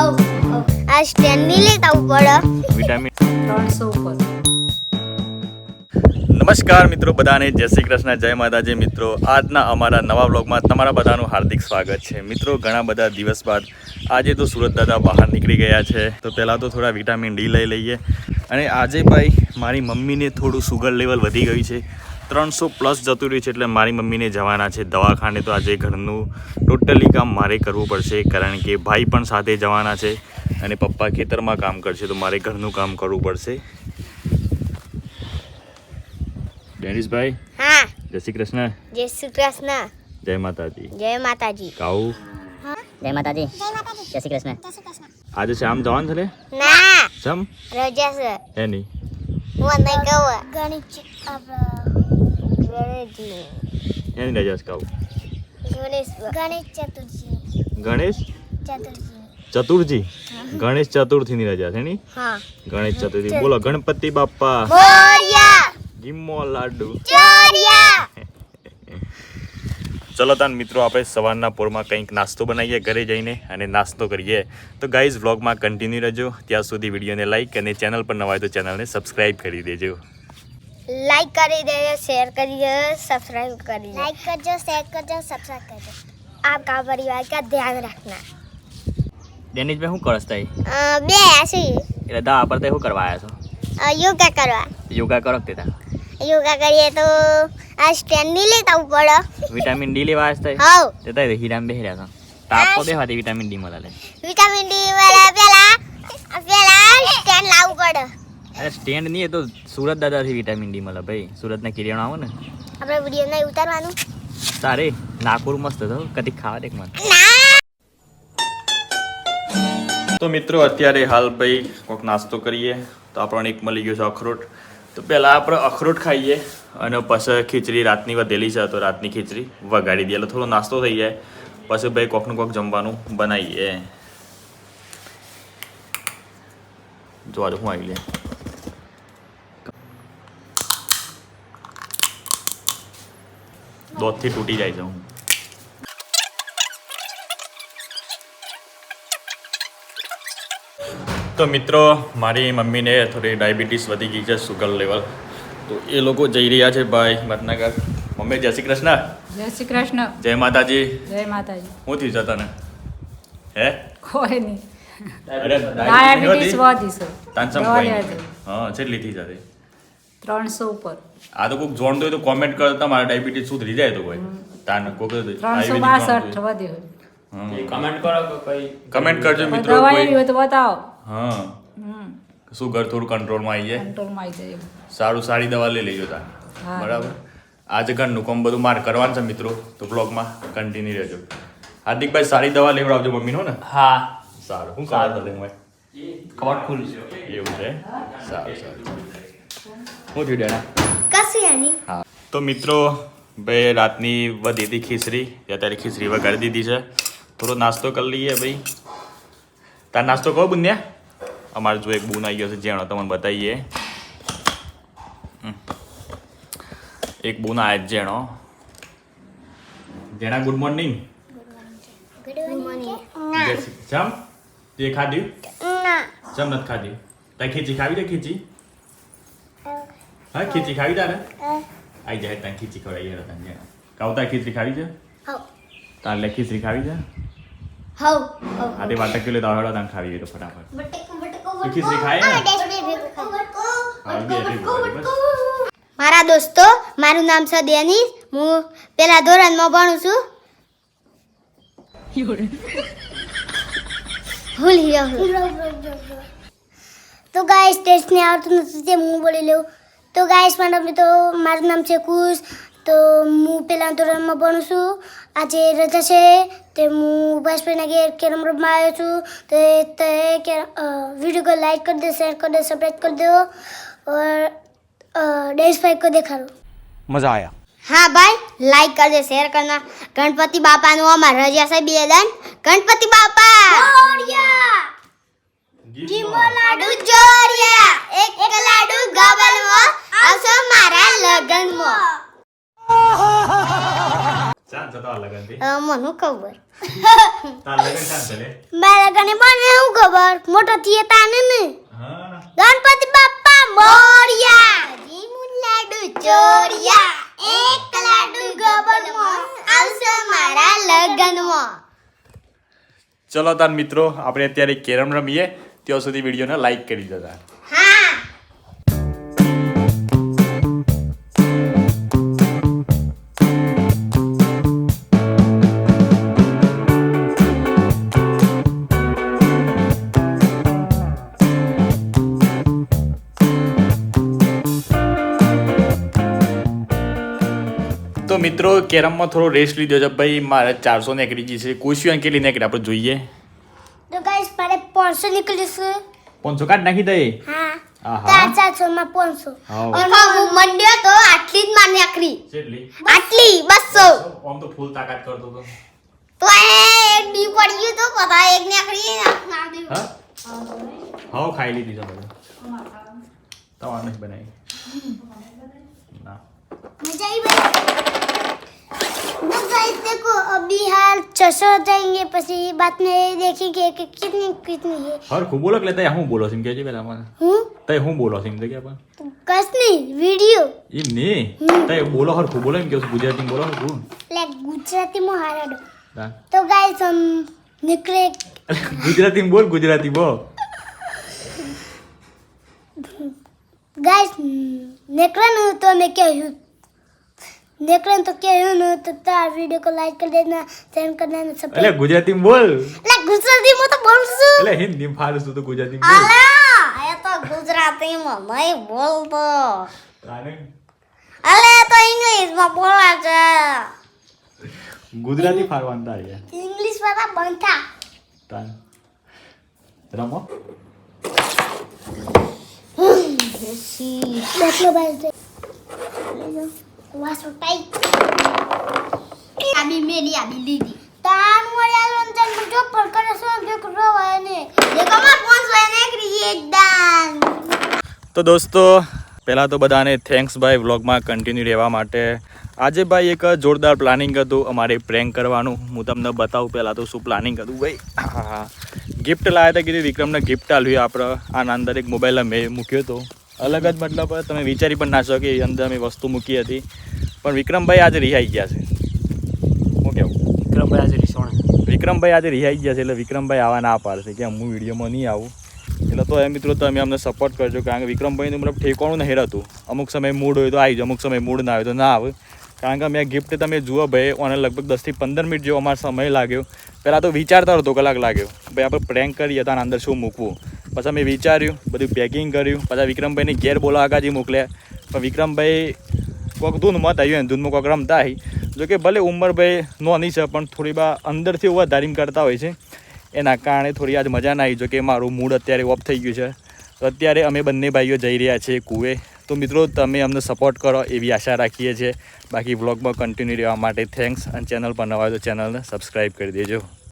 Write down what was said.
આ સ્ટેન્ડ નહીં લેતા પડે. વિટામિન. ત્રણસો ઉપર. નમસ્કાર મિત્રો બધાને જય શ્રી કૃષ્ણ જય માતાજી. મિત્રો આજના અમારા નવા બ્લોગમાં તમારા બધાનું હાર્દિક સ્વાગત છે. મિત્રો ઘણા બધા દિવસ બાદ આજે તો સુરત દાદા બહાર નીકળી ગયા છે. તો પહેલાં તો થોડા વિટામિન ડી લઈ લઈએ. અને આજે ભાઈ મારી મમ્મીને થોડું સુગર લેવલ વધી ગયું છે. ત્રણસો પ્લસ જતું રહ્યું છે એટલે મારી મમ્મીને જવાના છે દવાખાને. તો આજે ઘરનું ટોટલી કામ મારે કરવું પડશે કારણ કે ભાઈ પણ સાથે જવાના છે અને પપ્પા ખેતરમાં કામ કરશે તો મારે ઘરનું કામ કરવું પડશે. ડેનિશભાઈ હા. જય શ્રી કૃષ્ણ. જય શ્રી કૃષ્ણ. જય માતાજી. જય માતાજી. કાઉ. જય માતાજી. જય શ્રી કૃષ્ણ. આજે શ્યામ જવાનું છે ના. જમ રજા છે. એની. હું નહીં કહું ગણિત એની રજા ગણેશ ગણેશ ચતુર્થી. ગણેશ? ચતુર્થી. ચતુર્થી? ગણેશ ચતુર્થીની રજા છે ની હા. ગણેશ ચતુર્થી. બોલો ગણપતિ બાપા મોરિયા ગીમો લાડુ. ચોરિયા. ચલો તાન મિત્રો આપણે સવારના પોરમાં કંઈક નાસ્તો બનાવીએ ઘરે જઈને અને નાસ્તો કરીએ. તો ગાઈઝ વ્લોગમાં કન્ટિન્યુ રહેજો. ત્યાં સુધી વિડીયોને લાઈક અને ચેનલ પર નવા હોય તો ચેનલને સબસ્ક્રાઈબ કરી દેજો. લાઈક કરી દેજો શેર કરી દેજો सब्सक्राइब कर दीजिए लाइक करजो शेयर करजो सब्सक्राइब करजो आपका परिवार का ध्यान रखना ડેનિશભાઈ શું કરસ તઈ અ, બે હસી એટલે દવા પર તે શું કરવા આવ્યા છો અ, યોગા કરવા યોગા કરો કે તા યોગા કરીએ તો આ સ્ટેન્ડ નહીં લેતા પડે વિટામિન ડી લેવા આવ્યા છે હાઉ તે તઈ હીરામ બેહી રહ્યા છો તાપો બેહવાથી વિટામિન ડી મળે લે વિટામિન ડી વાળા પેલા પેલા સ્ટેન્ડ લાવવું પડે અરે સ્ટેન્ડ નહીં એ તો સુરત દાદાથી વિટામિન ડી મળે ભાઈ. સુરતના કિરિયાણા આવો ને. આપણે વીડિયો નહીં ઉતારવાનું. તારે નાગપુર મસ્ત હતો કદી ખાવા દેખ મને. તો મિત્રો અત્યારે હાલ ભાઈ કોઈક નાસ્તો કરીએ. તો આપણને એક મળી ગયો છે અખરોટ. તો પહેલાં આપણે અખરોટ ખાઈએ અને પછી ખીચડી રાતની વધેલી છે તો રાતની ખીચડી વગાડી દઈએ. એટલે થોડો નાસ્તો થઈ જાય. પછી ભાઈ કોકનું કોક જમવાનું બનાવીએ. જોવા દો હું આવી લે દોધથી તૂટી જાય છે હું. તો મિત્રો મારી મમ્મીને થોડી ડાયાબિટીસ વધી ગઈ છે સુગર લેવલ તો એ લોકો જઈ રહ્યા છે ભાઈ મતનગર. મમ્મી જય શ્રી કૃષ્ણ. જય શ્રી કૃષ્ણ. જય માતાજી. જય માતાજી. શું થયું છે તને? હે? કોઈ નહીં. અરે ડાયાબિટીસ વધી? છે. કોઈ નહીં. જઈ. હા છેલ્લી થઈ જતી ત્રણસો ઉપર. આ તો કોઈક જોણતો હોય તો કોમેન્ટ કરો તમારા ડાયાબિટીસ સુધરી જાય તો કોઈ. તાન કોક ત્રણસો બાસઠ વધે કમેન્ટ કરો કમેન્ટ કરજો મિત્રો દવા કોઈ. એવી હોય તો બતાવો. હા. સુગર થોડું કંટ્રોલમાં આવી જાય? કંટ્રોલમાં આવી જાય સારું સારી દવા લઈ લેજો તાન બરાબર? આજે ઘરનું કોમ બધું મારે કરવાનું છે મિત્રો તો બ્લોગમાં કન્ટિન્યુ રહેજો. હાર્દિકભાઈ સારી દવા લેવડાવજો મમ્મીનો ને? હા. સારું. હું કરવા તો ખબર ખુલ એવું છે? સારું સારું. હું થયું ડેના કશું એની? હા. તો મિત્રો ભાઈ રાતની વધી હતી ખીચડી. અત્યારે ખીચડી વગાડી દીધી છે. થોડો નાસ્તો કરી લઈએ ભાઈ. તાર નાસ્તો કહો બુન્યા? અમારે જો એક બુન આવી ગયો છે જેણો તમને બતાવીએ. એક બુન આવે જેણો જેણા ગુડ મોર્નિંગ. જમ? તે ખાધ્યું જમ નથી ખાધી? તારે ખીચી ખાવી દે ખીચી હા ખીચી ખાવી તારે? આઈ જાય ત્યાં ખીચી ખવડાવી યાર તને કાવ તાર ખીચડી ખાવી છે? હવ. તાર લે ખીચડી ખાવી છે? હા તે વાટક કિલો દાવડા તાન ખાવી તો ફટાફટ. બટેકો બટેકો એ ખીચડી ખાય. મારા દોસ્તો મારું નામ છે દેની હું પેલા ધોરણમાં ભણું છું. ભૂલી તો ગાય સ્ટેશને આવતું નથી તે હું બોલી લઉં. તો ગાઈસ મારા મિત્રો મારું નામ છે કુશ. તો હું પહેલાં ધોરણમાં ભણું છું. આજે રજા છે તે હું ઉભાસભાઈના ઘેર કેરમ રમવા આવ્યો છું. તો તે વીડિયો કો લાઈક કરી દો શેર કરી દો સબસ્ક્રાઈબ કરી દો. ઓર ડેશભાઈ દેખાડો. મજા આયા. હા ભાઈ લાઈક કરજે શેર કરના ગણપતિ બાપાનું અમાર રજા સાહેબ બે દાન ગણપતિ બાપા! મને ખબર? મારા ગણે બને શું ખબર? મોટો થઈએ તાને ને? હા. ગણપતિ બાપ્પા મોરિયા. જીમું લાડુ ચોરિયા. એક લાડુ ગબરમાં આવશે મારા લગનમાં. ચલો તાર મિત્રો આપણે અત્યારે કેરમ રમીએ. ત્યાં સુધી વિડીયોને લાઈક કરી દેતા. તો મિત્રો કેરમમાં થોડો રેસ્ટ લીધો છે. ભાઈ મારે ચારસો નીકળી ગઈ છે. કોશિયાન કેટલી નીકળી? આપણે જોઈએ. તો ગાઈસ મારે 500 નીકળી છે. 500 કાઢ નાખી દે હા. તો આટલી જ માર નીકળી આટલી 200 તો ફૂલ તો મજા देखो अभी हाल छसो हो जाएंगे પછી बाद में देखेंगे कि कितनी कितनी है હર ખૂબ બોલો એટલે તય હું બોલો છે એમ કહેજે પેલા મને हूँ તય હું બોલો છે એમ તો કે પણ तो कस नहीं वीडियो એમ નહીં તય બોલો હર ખૂબ બોલો એમ કે ગુજરાતી બોલો હર ખૂબ लाइक गुजराती में हाराडो હા. तो गाइस हम निकले ગુજરાતી બોલ ગુજરાતી બોલ गाइस निकले ना तो मैं क्या हूँ निकले तो क्या हूँ ना तो तार वीडियो को लाइक कर देना शेयर कर देना सब એટલે ગુજરાતી બોલ लाइक गुजराती में तो बोल सू એટલે હિન્દી ફારસ તો ગુજરાતી બોલ અલા એ તો ગુજરાતીમાં નહીં બોલતો તાને અલે એ તો ઇંગ્લિશમાં બોલે છે ગુજરાતી ફારવાન થાય ઇંગ્લિશ વાળા બંધા તાન રમો બેટલો બાય વાસો ટાઈટ આબી મેરી આબી લીધી. તાન વળી આલો ને તને જો પર કરે છે ને, દેખમાં કોણ સોય ને ક્રિએટ ડાન તો દોસ્તો, પહેલાં તો બધાને થેન્ક્સ ભાઈ વ્લોગમાં કન્ટિન્યુ રહેવા માટે. આજે ભાઈ એક જોરદાર પ્લાનિંગ હતું અમારે પ્રેન્ક કરવાનું. હું તમને બતાવું પહેલાં તો શું પ્લાનિંગ હતું ભાઈ. હા ગિફ્ટ લાવ્યા હતા કીધું વિક્રમને ગિફ્ટ આલ્યું આપણે આના અંદર એક મોબાઈલ મેં મૂક્યો હતો. અલગ જ મતલબ તમે વિચારી પણ ના શકો કે એ અંદર અમે વસ્તુ મૂકી હતી. પણ વિક્રમભાઈ આજે રિહાઈ ગયા છે. હું કેવું? વિક્રમભાઈ આજે રિસોણ વિક્રમભાઈ આજે રિહાઈ ગયા છે એટલે વિક્રમભાઈ આવા ના પાડશે કે હું વિડીયોમાં નહીં આવું. એટલે તો એ મિત્રો તમે અમને સપોર્ટ કરજો. કારણ કે વિક્રમભાઈનું મતલબ ઠેકાણું નહીં રહેતું. અમુક સમય મૂડ હોય તો આવી જાય અમુક સમય મૂડ ના હોય તો ના આવે. કારણ કે મેં ગિફ્ટ તમે જુઓ ભાઈ અને લગભગ દસથી પંદર મિનિટ જેવો અમારો સમય લાગ્યો. પહેલાં તો વિચારતા હતો કલાક લાગ્યો. ભાઈ આપણે પ્રેન્ક કરીએ તો આના અંદર શું મૂકવું? પછી મેં વિચાર્યું, બધું પેકિંગ કર્યું. પછી વિક્રમભાઈને ઘેર બોલા આગાજી મોકલ્યા. પણ વિક્રમભાઈ કોક ધૂન મત આવ્યું એને ધૂનમાં કોક રમતા જોકે ભલે ઉંમરભાઈ નોની છે, પણ થોડી બા અંદરથી વધારીને કરતા હોય છે. એના કારણે થોડી આજ મજા ના આવી. જો કે મારું મૂડ અત્યારે ઓફ થઈ ગયું છે. અત્યારે અમે બંને ભાઈઓ જઈ રહ્યા છીએ કુએ તો મિત્રો, તમે અમને સપોર્ટ કરો એવી આશા રાખીએ છીએ. બાકી વ્લોગમાં કન્ટિન્યુ રહેવા માટે થેન્ક્સ અને ચેનલ પર નવા તો ચેનલને સબસ્ક્રાઈબ કરી દેજો.